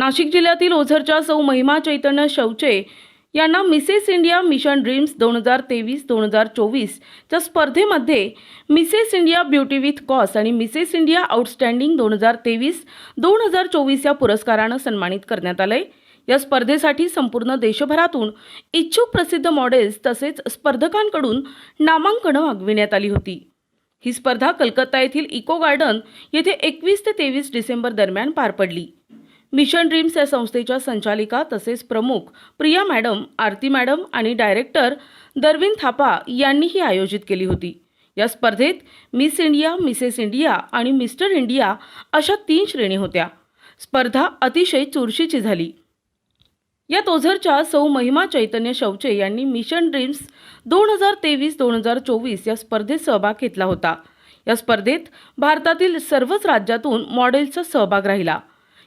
नाशिक जिल्ह्यातील ओझरच्या सौ महिमा चैतन्य शौचे यांना मिसेस इंडिया मिशन ड्रीम्स दोन हजार तेवीस दोन हजार चोवीसच्या स्पर्धेमध्ये Mrs India beauty with cause आणि मिसेस इंडिया आउटस्टँडिंग दोन हजार तेवीस दोन हजार चोवीस या पुरस्कारानं सन्मानित करण्यात आलंय. या स्पर्धेसाठी संपूर्ण देशभरातून इच्छुक प्रसिद्ध मॉडेल्स तसेच स्पर्धकांकडून नामांकनं मागविण्यात आली होती. ही स्पर्धा कलकत्ता येथील इको गार्डन येथे एकवीस ते तेवीस डिसेंबर दरम्यान पार पडली. मिशन ड्रीम्स या संस्थेच्या संचालिका तसेच प्रमुख प्रिया मॅडम आरती मॅडम आणि डायरेक्टर दरविंद थापा यांनीही आयोजित केली होती. या स्पर्धेत मिस इंडिया मिसेस इंडिया आणि मिस्टर इंडिया अशा तीन श्रेणी होत्या. स्पर्धा अतिशय चुरशीची झाली. या ओझरच्या सौ महिमा चैतन्य शौचे यांनी मिशन ड्रीम्स दोन हजार तेवीस दोन हजार चोवीस या स्पर्धेत सहभाग घेतला होता. या स्पर्धेत भारतातील सर्वच राज्यातून मॉडेलचा सहभाग राहिला.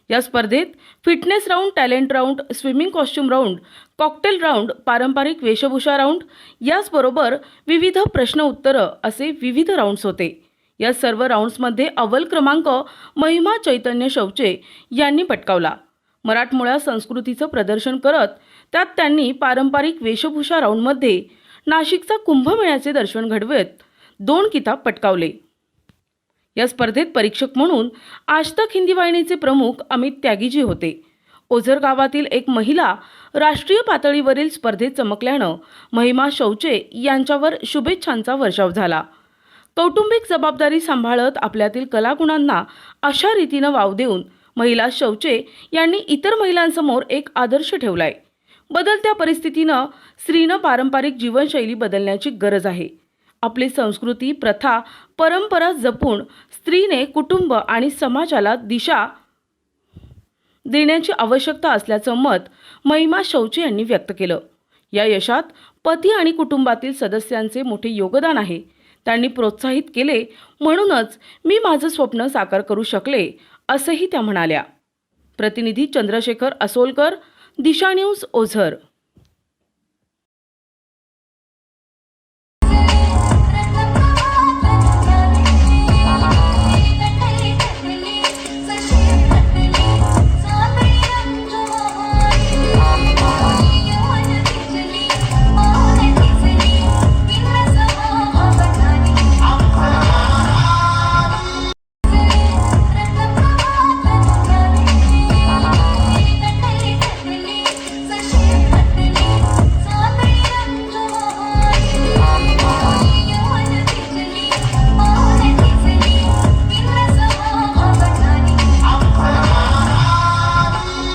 या स्पर्धेत fitness round talent round swimming costume round cocktail round पारंपरिक वेशभूषा राऊंड याचबरोबर विविध प्रश्न उत्तरं असे विविध राऊंड्स होते. या सर्व राऊंड्समध्ये अव्वल क्रमांक महिमा चैतन्य शौचे यांनी पटकावला. मराठमोळ्या संस्कृतीचं प्रदर्शन करत त्यात त्यांनी पारंपरिक वेशभूषा राऊंडमध्ये नाशिकचा कुंभमेळ्याचे दर्शन घडवत दोन किताब पटकावले. या स्पर्धेत परीक्षक म्हणून आजतक हिंदी वाहिनीचे प्रमुख अमित त्यागीजी होते. ओझर गावातील एक महिला राष्ट्रीय पातळीवरील स्पर्धेत चमकल्यानं महिमा शौचे यांच्यावर शुभेच्छांचा वर्षाव झाला. कौटुंबिक जबाबदारी सांभाळत आपल्यातील कलागुणांना अशा रीतीनं वाव देऊन महिला शौचे यांनी इतर महिलांसमोर एक आदर्श ठेवलाय. बदलत्या परिस्थितीनं स्त्रीनं पारंपरिक जीवनशैली बदलण्याची गरज आहे. आपली संस्कृती प्रथा परंपरा जपून स्त्रीने कुटुंब आणि समाजाला दिशा देण्याची आवश्यकता असल्याचं मत महिमा शौचे यांनी व्यक्त केलं. या यशात पती आणि कुटुंबातील सदस्यांचे मोठे योगदान आहे. त्यांनी प्रोत्साहित केले म्हणूनच मी माझं स्वप्न साकार करू शकले असंही त्या म्हणाल्या. प्रतिनिधी चंद्रशेखर असोलकर दिशा न्यूज ओझर.